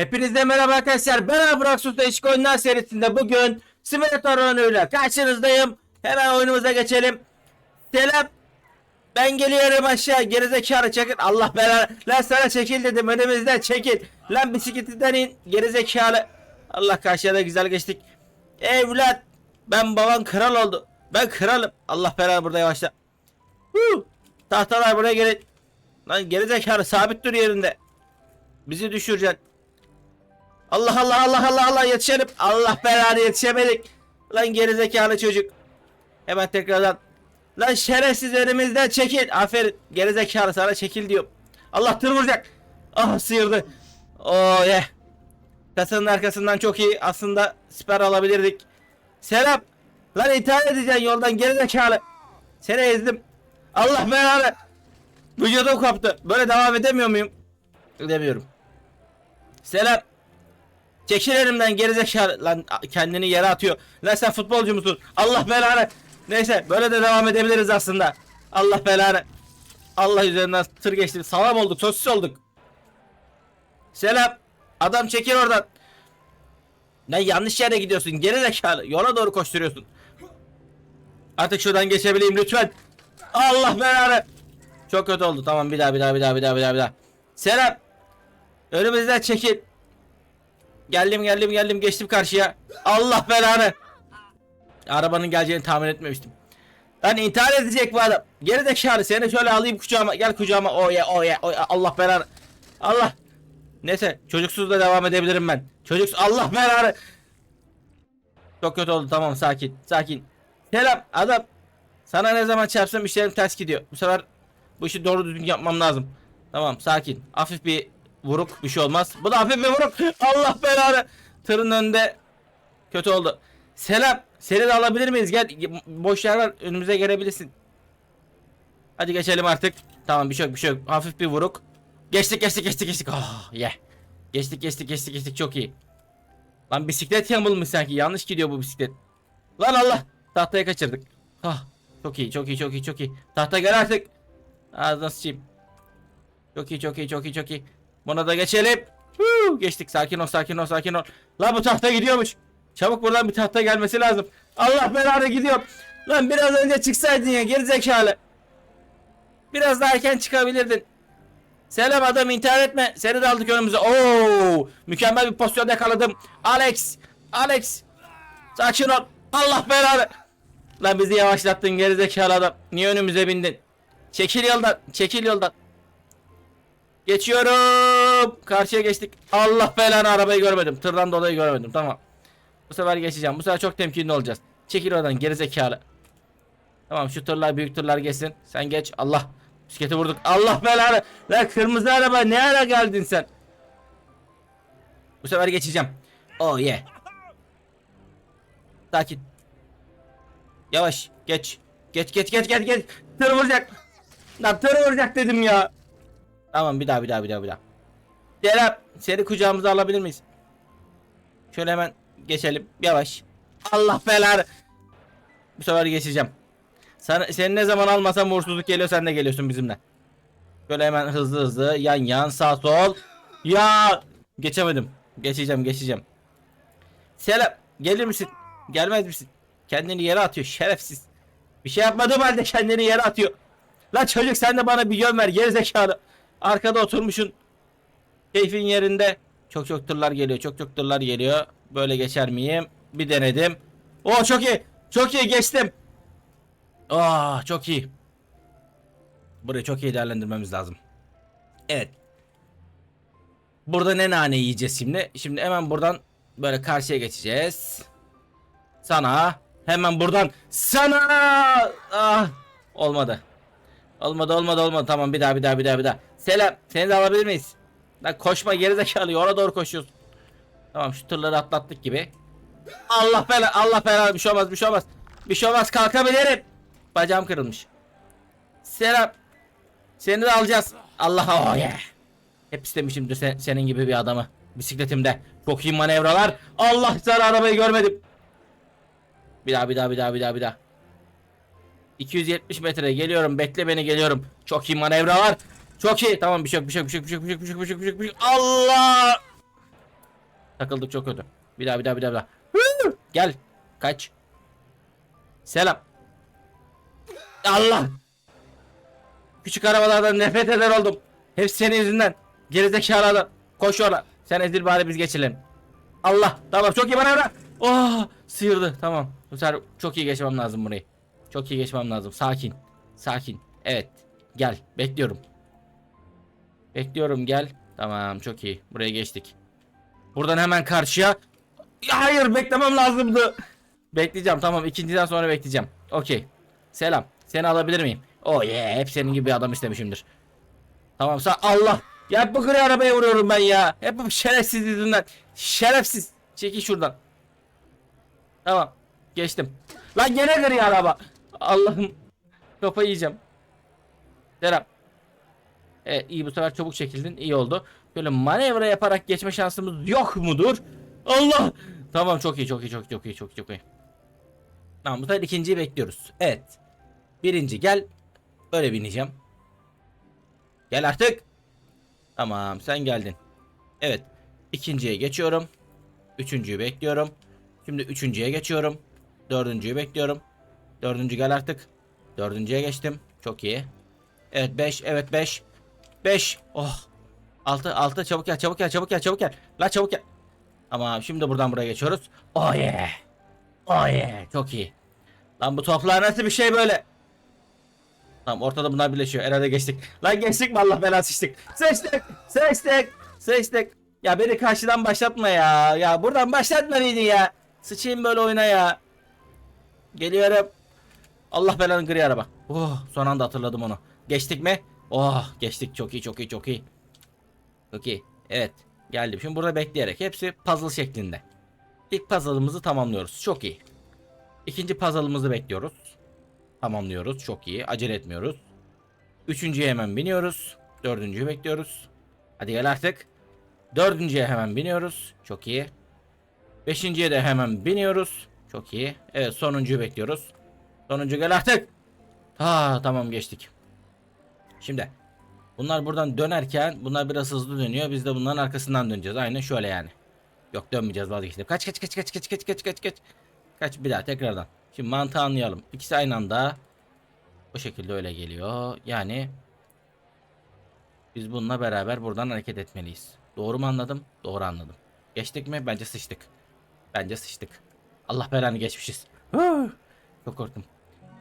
Hepinize merhaba arkadaşlar. Ben Abrak Sultan İşk Oyunlar serisinde bugün Simulator oyunuyla karşınızdayım. Hemen oyunumuza geçelim. Selam. Ben geliyorum aşağı. Gerizekalı çekil. Allah belanı. Lan sana çekil dedim. Önümüzden çekil. Lan bisikletinden in. Gerizekalı. Allah karşıya güzel geçtik. Evlat. Ben baban kral oldu. Ben kralım. Allah belanı burada yavaşla. Huu. Tahtalar buraya gelin. Lan gerizekalı sabit dur yerinde. Bizi düşüreceksin. Allah Allah Allah Allah Allah yetişelim. Allah belanı yetişemedik. Lan gerizekalı çocuk. Hemen tekrardan. Lan şerefsiz önümüzden çekil. Aferin gerizekalı sana çekil diyorum. Allah tır vuracak. Ah sıyırdı. Oh yeah. Kasanın arkasından çok iyi. Aslında siper alabilirdik. Selam. Lan ithal edeceksin yoldan gerizekalı. Seni ezdim. Allah belanı. Vücudum koptu. Böyle devam edemiyor muyum? Edemiyorum. Selam. Çekil elimden gerizekalı. Lan kendini yere atıyor. Lan sen futbolcu musun? Allah belanı. Neyse böyle de devam edebiliriz aslında. Allah belanı. Allah üzerinden tır geçti. Salam olduk, sosis olduk. Selam. Adam çekil oradan. Lan yanlış yere gidiyorsun. Gerizekalı. Yola doğru koşturuyorsun. Artık şuradan geçebileyim lütfen. Allah belanı. Çok kötü oldu. Tamam bir daha bir daha bir daha bir daha bir daha bir daha. Selam. Önümüzden çekil. Geldim geldim geldim geçtim karşıya. Allah belanı. Arabanın geleceğini tahmin etmemiştim. Lan intihar edecek bu adam. Geri zekalı seni şöyle alayım kucağıma. Gel kucağıma. O ya o ya o ya. Allah belanı. Allah. Neyse çocuksuz da devam edebilirim ben. Çocuksuz Allah belanı. Çok kötü oldu tamam sakin sakin. Selam adam. Sana ne zaman çarpsam işlerim ters gidiyor. Bu sefer bu işi doğru düzgün yapmam lazım. Tamam sakin. Hafif bir vuruk bir şey olmaz. Bu da hafif bir vuruk. Allah belanı. Tırın önünde kötü oldu. Selam. Seni de alabilir miyiz? Gel boş yer var. Önümüze gelebilirsin. Hadi geçelim artık. Tamam bir şey yok bir şey yok. Hafif bir vuruk. Geçtik geçtik geçtik geçtik. Oh yeah. Geçtik geçtik geçtik geçtik çok iyi. Lan bisiklet yamulmuş sanki. Yanlış gidiyor bu bisiklet. Lan Allah. Tahtaya kaçırdık. Ah. Çok iyi çok iyi çok iyi çok iyi. Tahta gel artık. Ağzına sıçayım. Çok iyi çok iyi çok iyi çok iyi. Buna da geçelim. Huu, geçtik sakin ol sakin ol sakin ol. La bu tahta gidiyormuş. Çabuk buradan bir tahta gelmesi lazım. Allah belanı gidiyor. Lan biraz önce çıksaydın ya gerizekalı. Biraz daha erken çıkabilirdin. Selam adam intihar etme. Seni de aldık önümüze. Oo! Mükemmel bir pozisyonda yakaladım. Alex! Alex! Sakin ol. Allah belanı. Lan bizi yavaşlattın gerizekalı adam. Niye önümüze bindin? Çekil yoldan. Çekil yoldan. Geçiyorum. Karşıya geçtik. Allah belanı arabayı görmedim. Tırdan dolayı görmedim. Tamam. Bu sefer geçeceğim. Bu sefer çok temkinli olacağız. Çekil oradan gerizekalı. Tamam şu tırlar büyük tırlar geçsin. Sen geç. Allah. Bisikleti vurduk. Allah belanı. Lan kırmızı araba ne ara geldin sen? Bu sefer geçeceğim. Oh yeah. Sakin. Yavaş. Geç. Geç geç geç geç geç. Tır vuracak. Lan tır vuracak dedim ya. Tamam bir daha bir daha bir daha bir daha. Selam. Seni kucağımıza alabilir miyiz? Şöyle hemen geçelim. Yavaş. Allah belanı. Bu sefer geçeceğim. Sen, seni ne zaman almasam uğursuzluk geliyor sen de geliyorsun bizimle. Şöyle hemen hızlı hızlı yan yan sağ sol. Ya geçemedim. Geçeceğim geçeceğim. Selam. Gelir misin? Gelmez misin? Kendini yere atıyor şerefsiz. Bir şey yapmadığım halde kendini yere atıyor. La çocuk sen de bana bir yön ver gerizekalı. Arkada oturmuşsun. Keyfin yerinde. Çok çok tırlar geliyor. Çok çok tırlar geliyor. Böyle geçer miyim? Bir denedim. Oo çok iyi. Çok iyi geçtim. Aa çok iyi. Burayı çok iyi değerlendirmemiz lazım. Evet. Burada ne nane yiyeceğiz şimdi? Şimdi hemen buradan böyle karşıya geçeceğiz. Sana. Hemen buradan sana. Ah, olmadı. Olmadı olmadı olmadı. Tamam bir daha bir daha bir daha bir daha. Selam. Seni de alabilir miyiz? Lan koşma gerizekalı. Ona doğru koşuyorsun. Tamam şu tırları atlattık gibi. Allah bela Allah bela bir şey olmaz bir şey olmaz. Bir şey olmaz kalkabilirim. Bacağım kırılmış. Selam. Seni de alacağız. Allah oh yeah. Hep istemişimdir sen, senin gibi bir adamı. Bisikletimde. Çok iyi manevralar. Allah sana arabayı görmedim. Bir daha bir daha bir daha bir daha bir daha. 270 metre geliyorum. Bekle beni geliyorum. Çok iyi manevralar. Çok iyi. Tamam bir şey yok bir şey yok bir şey yok bir şey bir şey bir şey bir şey bir şey. Allah! Takıldık çok kötü. Bir daha bir daha bir daha. Bir daha. Gel. Kaç. Selam. Allah. Küçük arabalardan nefret eder oldum. Hepsi senin yüzünden. Gerizekalı adam. Koş ona. Sen ezil bari biz geçelim. Allah. Tamam çok iyi bana bırak. Oh sıyırdı. Tamam. Bu sefer çok iyi geçmem lazım burayı. Çok iyi geçmem lazım. Sakin. Sakin. Evet. Gel. Bekliyorum. Bekliyorum gel. Tamam çok iyi. Buraya geçtik. Buradan hemen karşıya. Ya, Hayır beklemem lazımdı. Bekleyeceğim tamam ikinciden sonra bekleyeceğim. Okey. Selam. Seni alabilir miyim? Oh yeah. Hep senin gibi bir adam istemişimdir. Tamam sağ Allah. Ya bu gri arabaya vuruyorum ben ya. Hep bu şerefsiz yüzünden. Şerefsiz. Çekil şuradan. Tamam. Geçtim. Lan gene gri araba. Allah'ım. Kafayı yiyeceğim. Serap. Evet iyi bu sefer çabuk çekildin. İyi oldu. Böyle manevra yaparak geçme şansımız yok mudur? Allah. Tamam çok iyi çok iyi çok iyi çok iyi çok iyi çok iyi. Tamam bu sefer ikinciyi bekliyoruz. Evet. Birinci gel. Böyle bineceğim. Gel artık. Tamam sen geldin. Evet. ikinciye geçiyorum. Üçüncüyü bekliyorum. Şimdi üçüncüye geçiyorum. Dördüncüyü bekliyorum. Dördüncü gel artık. Dördüncüye geçtim. Çok iyi. Evet 5. Evet 5. 5. Oh. 6 6 çabuk gel çabuk gel çabuk gel çabuk gel. La çabuk gel. Ama şimdi buradan buraya geçiyoruz. Oh yeah. Oh yeah. Çok iyi. Lan bu toplar nasıl bir şey böyle? Tamam ortada bunlar birleşiyor. Herhalde geçtik. Lan geçtik mi Allah belası. Sıçtık. Sıçtık. Sıçtık. Ya beni karşıdan başlatma ya. Ya buradan başlatma beni ya. Sıçayım böyle oyuna ya. Geliyorum. Allah belanı gri araba. Oh son anda hatırladım onu. Geçtik mi? Oh geçtik çok iyi çok iyi çok iyi. Çok iyi. Evet geldim. Şimdi burada bekleyerek hepsi puzzle şeklinde. İlk puzzle'ımızı tamamlıyoruz. Çok iyi. İkinci puzzle'ımızı bekliyoruz. Tamamlıyoruz. Çok iyi. Acele etmiyoruz. Üçüncüye hemen biniyoruz. Dördüncüyü bekliyoruz. Hadi gel artık. Dördüncüye hemen biniyoruz. Çok iyi. Beşinciye de hemen biniyoruz. Çok iyi. Evet sonuncuyu bekliyoruz. Sonuncu gel artık. Ha tamam geçtik. Şimdi bunlar buradan dönerken bunlar biraz hızlı dönüyor. Biz de bunların arkasından döneceğiz. Aynen şöyle yani. Yok dönmeyeceğiz vazgeçtim. Kaç kaç kaç kaç kaç kaç kaç kaç kaç. Kaç bir daha tekrardan. Şimdi mantığı anlayalım. İkisi aynı anda bu şekilde öyle geliyor. Yani biz bununla beraber buradan hareket etmeliyiz. Doğru mu anladım? Doğru anladım. Geçtik mi? Bence sıçtık. Bence sıçtık. Allah belanı geçmişiz. Huh! Çok korktum.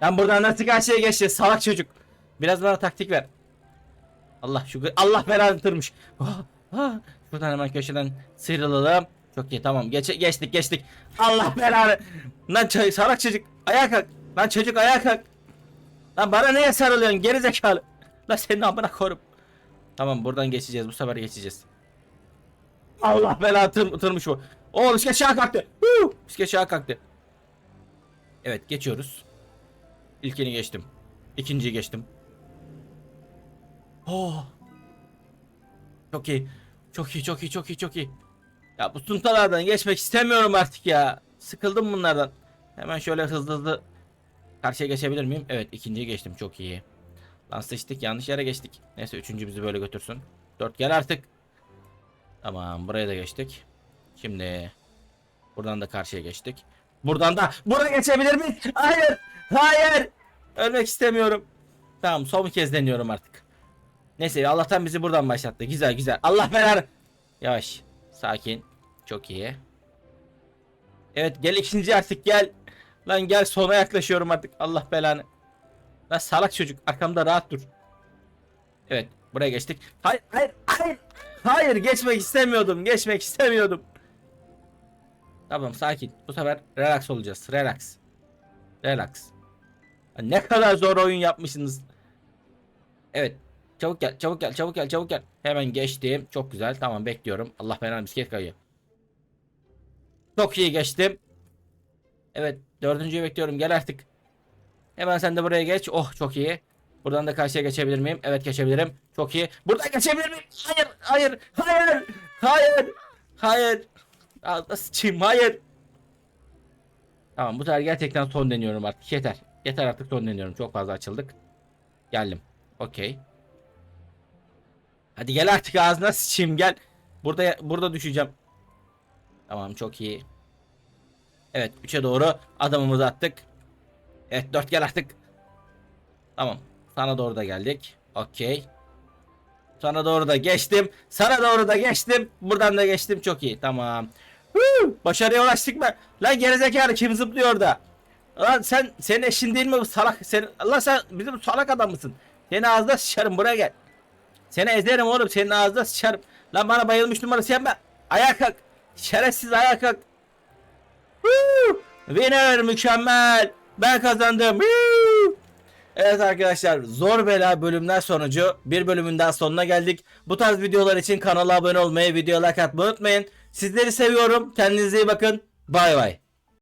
Ben buradan nasıl karşıya geçeceğiz salak çocuk. Biraz bana taktik ver. Allah şu Allah belanı tırmış. Ah, ah. Buradan hemen köşeden sıyrılalım. Çok iyi tamam Geç, geçtik geçtik. Allah belanı. Lan çay, salak çocuk ayağa kalk. Lan çocuk ayağa kalk. Lan bana neye sarılıyorsun geri zekalı. Lan senin amına korum. Tamam buradan geçeceğiz bu sefer geçeceğiz. Allah belanı tır, tırmış bu. Oo bisiklet şaha kalktı. Huu, bisiklet şaha kalktı. Evet geçiyoruz. İlkini geçtim. İkinciyi geçtim. Oh. Çok iyi. Çok iyi, çok iyi, çok iyi, çok iyi. Ya bu suntalardan geçmek istemiyorum artık ya. Sıkıldım bunlardan. Hemen şöyle hızlı hızlı karşıya geçebilir miyim? Evet, ikinciyi geçtim. Çok iyi. Lan sıçtık, yanlış yere geçtik. Neyse, üçüncü bizi böyle götürsün. Dört gel artık. Tamam, buraya da geçtik. Şimdi buradan da karşıya geçtik. Buradan da buraya geçebilir miyiz? Hayır. Hayır. Ölmek istemiyorum. Tamam, son bir kez deniyorum artık. Neyse Allah'tan bizi buradan başlattı. Güzel güzel. Allah belanı. Yavaş. Sakin. Çok iyi. Evet gel ikinci artık gel. Lan gel sona yaklaşıyorum artık. Allah belanı. Lan salak çocuk arkamda rahat dur. Evet buraya geçtik. Hayır hayır hayır. Hayır geçmek istemiyordum. Geçmek istemiyordum. Tamam sakin. Bu sefer relax olacağız. Relax. Relax. Ne kadar zor oyun yapmışsınız. Evet Çabuk gel, çabuk gel, çabuk gel, çabuk gel. Hemen geçtim. Çok güzel. Tamam bekliyorum. Allah belanı bisiklet kayıyor. Çok iyi geçtim. Evet, dördüncüyü bekliyorum. Gel artık. Hemen sen de buraya geç. Oh, çok iyi. Buradan da karşıya geçebilir miyim? Evet, geçebilirim. Çok iyi. Buradan geçebilir miyim? Hayır, hayır, hayır, hayır, hayır. Ağzına sıçayım, hayır. Tamam, bu sefer gerçekten son deniyorum artık. Yeter. Yeter artık son deniyorum. Çok fazla açıldık. Geldim. Okey. Hadi gel artık ağzına sıçayım gel. Burada burada düşeceğim. Tamam çok iyi. Evet 3'e doğru adımımızı attık. Evet 4 gel artık. Tamam. Sana doğru da geldik. Okey. Sana doğru da geçtim. Sana doğru da geçtim. Buradan da geçtim. Çok iyi. Tamam. Huu, başarıya ulaştık mı? Lan gerizekalı kim zıplıyor orada? Lan sen senin eşin değil mi bu salak? Sen Allah sen bizim salak adam mısın? Seni ağzına sıçarım buraya gel. Seni ezerim oğlum senin ağzına sıçarım. Lan bana bayılmış numarası yapma. Ayağa kalk. Şerefsiz ayağa kalk. Winner mükemmel. Ben kazandım. Evet arkadaşlar zor bela bölümler sonucu bir bölümün daha sonuna geldik. Bu tarz videolar için kanala abone olmayı, video like atmayı unutmayın. Sizleri seviyorum. Kendinize iyi bakın. Bay bay.